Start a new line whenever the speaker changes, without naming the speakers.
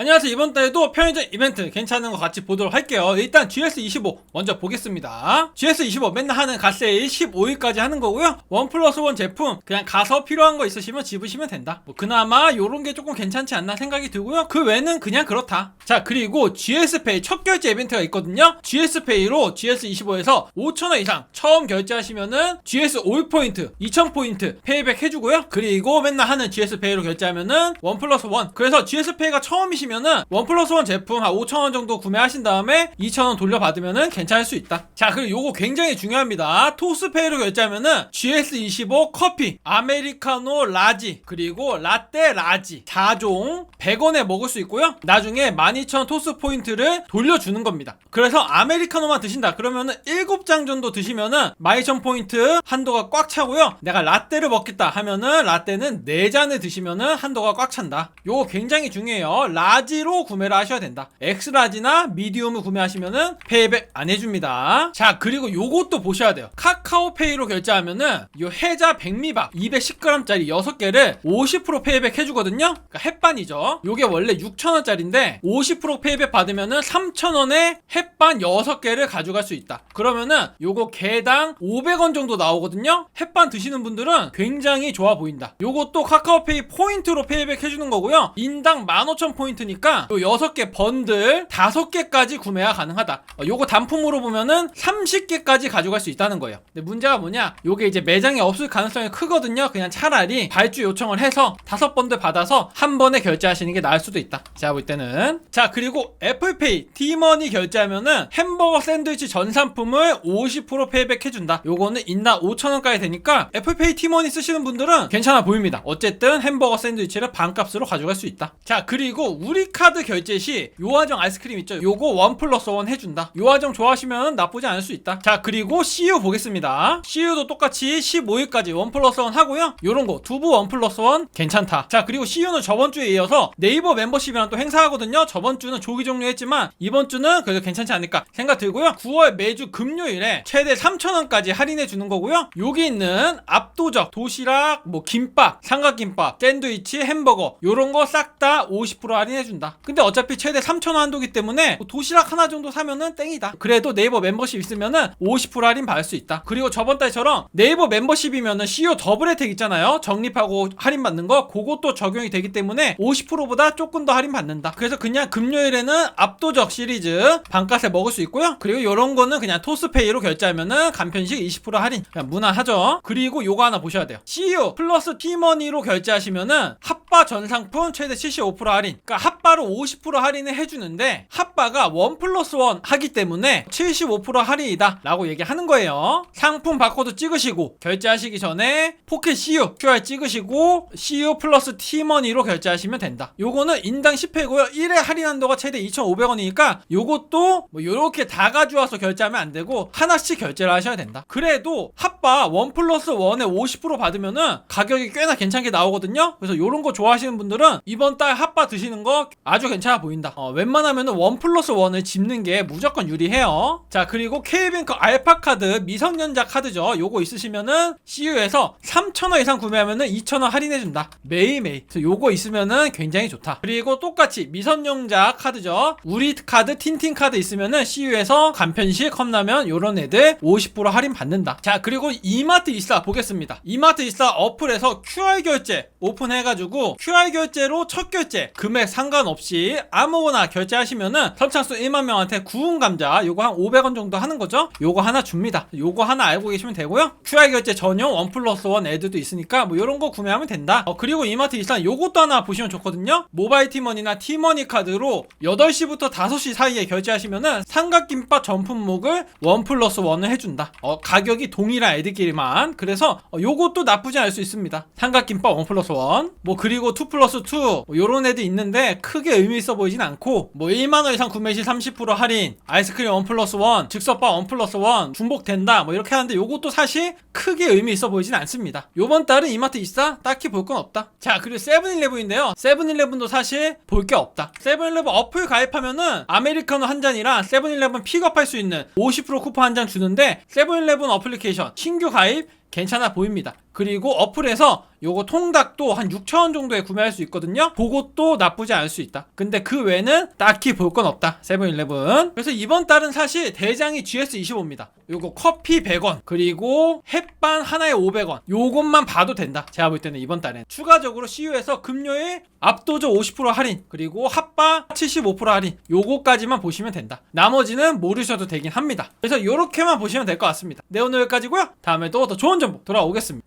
안녕하세요. 이번 달에도 편의점 이벤트 괜찮은 거 같이 보도록 할게요. 일단 GS25 먼저 보겠습니다. GS25 맨날 하는 갓세일 15일까지 하는 거고요. 원 플러스 원 제품 그냥 가서 필요한 거 있으시면 집으시면 된다. 뭐 그나마 요런 게 조금 괜찮지 않나 생각이 들고요. 그 외는 그냥 그렇다. 자, 그리고 GS페이 첫 결제 이벤트가 있거든요. GS페이로 GS25에서 5,000원 이상 처음 결제하시면은 GS 올 포인트 2,000포인트 페이백 해주고요. 그리고 맨날 하는 GS페이로 결제하면은 원 플러스 원. 그래서 GS페이가 처음이시면 은 원 플러스 원 제품 한 5,000원 정도 구매하신 다음에 2,000원 돌려받으면은 괜찮을 수 있다. 자, 그리고 요거 굉장히 중요합니다. 토스페이로 결제하면은 GS25 커피, 아메리카노 라지, 그리고 라떼 라지 4종 100원에 먹을 수 있고요. 나중에 12,000 토스 포인트를 돌려주는 겁니다. 그래서 아메리카노만 드신다. 그러면은 7장 정도 드시면은 12,000 포인트 한도가 꽉 차고요. 내가 라떼를 먹겠다 하면은 라떼는 4잔을 드시면은 한도가 꽉 찬다. 요거 굉장히 중요해요. 라 지로 구매를 하셔야 된다. 엑스라지나 미디움을 구매하시면은 페이백 안 해줍니다. 자, 그리고 요것도 보셔야 돼요. 카카오페이로 결제하면은 요 해자 백미밥 210g짜리 6개를 50% 페이백 해주거든요. 그러니까 햇반이죠. 요게 원래 6,000원짜리인데 50% 페이백 받으면은 3,000원에 햇반 6개를 가져갈 수 있다. 그러면은 요거 개당 500원 정도 나오거든요. 햇반 드시는 분들은 굉장히 좋아 보인다. 요것도 카카오페이 포인트로 페이백 해주는 거고요. 인당 15,000포인트 니까 요 6개 번들 5개까지 구매가 가능하다. 어, 요거 단품으로 보면은 30개까지 가져갈 수 있다는 거예요. 근데 문제가 뭐냐? 요게 이제 매장에 없을 가능성이 크거든요. 그냥 차라리 발주 요청을 해서 다섯 번들 받아서 한 번에 결제하시는 게 나을 수도 있다. 제가 볼 때는. 자, 그리고 애플페이 티머니 결제하면은 햄버거 샌드위치 전 상품을 50% 페이백 해준다. 요거는 인당 5,000원까지 되니까 애플페이 티머니 쓰시는 분들은 괜찮아 보입니다. 어쨌든 햄버거 샌드위치를 반값으로 가져갈 수 있다. 자, 그리고 우리 카드 결제 시 요화정 아이스크림 있죠? 요거 원 플러스 원 해준다. 요화정 좋아하시면 나쁘지 않을 수 있다. 자, 그리고 CU 보겠습니다. CU도 똑같이 15일까지 원 플러스 원 하고요. 요런 거 두부 원 플러스 원 괜찮다. 자, 그리고 CU는 저번 주에 이어서 네이버 멤버십이랑 또 행사하거든요. 저번 주는 조기 종료했지만 이번 주는 그래도 괜찮지 않을까 생각 들고요. 9월 매주 금요일에 최대 3,000원까지 할인해 주는 거고요. 여기 있는 압도적 도시락, 뭐 김밥, 삼각김밥, 샌드위치, 햄버거 요런 거 싹 다 50% 할인해 준다. 근데 어차피 최대 3,000원 한도기 때문에 뭐 도시락 하나 정도 사면은 땡이다. 그래도 네이버 멤버십 있으면은 50% 할인 받을 수 있다. 그리고 저번 달처럼 네이버 멤버십이면은 CEO 더블 혜택 있잖아요. 적립하고 할인 받는 거 그것도 적용이 되기 때문에 50%보다 조금 더 할인 받는다. 그래서 그냥 금요일에는 압도적 시리즈 반값에 먹을 수 있고요. 그리고 요런 거는 그냥 토스페이로 결제하면은 간편식 20% 할인 그냥 무난하죠. 그리고 요거 하나 보셔야 돼요. CEO 플러스 티머니로 결제하시면은 핫바 전 상품 최대 75% 할인. 그러니까 핫바로 50% 할인을 해주는데 핫바가 원 플러스 원 하기 때문에 75% 할인이다 라고 얘기하는 거예요. 상품 바코드 찍으시고 결제하시기 전에 포켓 CU QR 찍으시고 CU 플러스 티머니로 결제하시면 된다. 요거는 인당 10회고요. 1회 할인 한도가 최대 2,500원이니까 요것도 뭐 요렇게 다 가져와서 결제하면 안 되고 하나씩 결제를 하셔야 된다. 그래도 핫바 원 플러스 원에 50% 받으면은 가격이 꽤나 괜찮게 나오거든요. 그래서 요런 거 좋아하시는 분들은 이번 달 핫바 드시는 거 아주 괜찮아 보인다. 어, 웬만하면은 원 플러스 원을 집는 게 무조건 유리해요. 자 그리고 K뱅크 알파 카드 미성년자 카드죠. 요거 있으시면은 CU에서 3,000원 이상 구매하면은 2,000원 할인해준다. 매일매일. 그래서 요거 있으면은 굉장히 좋다. 그리고 똑같이 미성년자 카드죠. 우리 카드, 틴틴 카드 있으면은 CU에서 간편식, 컵라면 요런 애들 50% 할인 받는다. 자 그리고 이마트 이사 보겠습니다. 이마트 이사 어플에서 QR 결제 오픈해가지고 QR 결제로 첫 결제 금액 상관없이 아무거나 결제하시면은 선착순 1만 명한테 구운 감자 요거 한 500원 정도 하는 거죠. 요거 하나 줍니다. 요거 하나 알고 계시면 되고요. QR 결제 전용 원 플러스 원 애들도 있으니까 뭐 요런 거 구매하면 된다. 어, 그리고 이마트 이사 요것도 하나 보시면 좋거든요. 모바일 티머니나 티머니 카드로 8시부터 5시 사이에 결제하시면은 삼각김밥 전품목을 원 플러스 원을 해준다. 어, 가격이 동일한 애들끼리만. 그래서 어, 요것도 나쁘지 않을 수 있습니다. 삼각김밥 원 플러스 원. 뭐 그리고 2 플러스 2. 뭐 요런 애들 있는데 크게 의미 있어 보이진 않고 뭐 1만원 이상 구매 시 30% 할인. 아이스크림 원 플러스 원. 즉석밥 원 플러스 원. 중복된다. 뭐 이렇게 하는데 요것도 사실 크게 의미 있어 보이진 않습니다. 요번 달은 이마트 있어? 딱히 볼 건 없다. 자, 그리고 세븐일레븐인데요. 세븐일레븐도 사실 볼 게 없다. 세븐일레븐 어플 가입하면은 아메리카노 한 잔이랑 세븐일레븐 픽업할 수 있는 50% 쿠폰 한 장 주는데 세븐일레븐 어플리케이션 신규 가입 괜찮아 보입니다. 그리고 어플에서 요거 통닭도 한 6,000원 정도에 구매할 수 있거든요. 그것도 나쁘지 않을 수 있다. 근데 그 외에는 딱히 볼 건 없다. 세븐일레븐. 그래서 이번 달은 사실 대장이 GS25입니다. 요거 커피 100원, 그리고 햇반 하나에 500원. 요것만 봐도 된다. 제가 볼 때는 이번 달엔. 추가적으로 CU에서 금요일 압도적 50% 할인, 그리고 핫바 75% 할인. 요거까지만 보시면 된다. 나머지는 모르셔도 되긴 합니다. 그래서 요렇게만 보시면 될 것 같습니다. 네, 오늘 여기까지고요. 다음에 또 더 좋은 정보 돌아오겠습니다.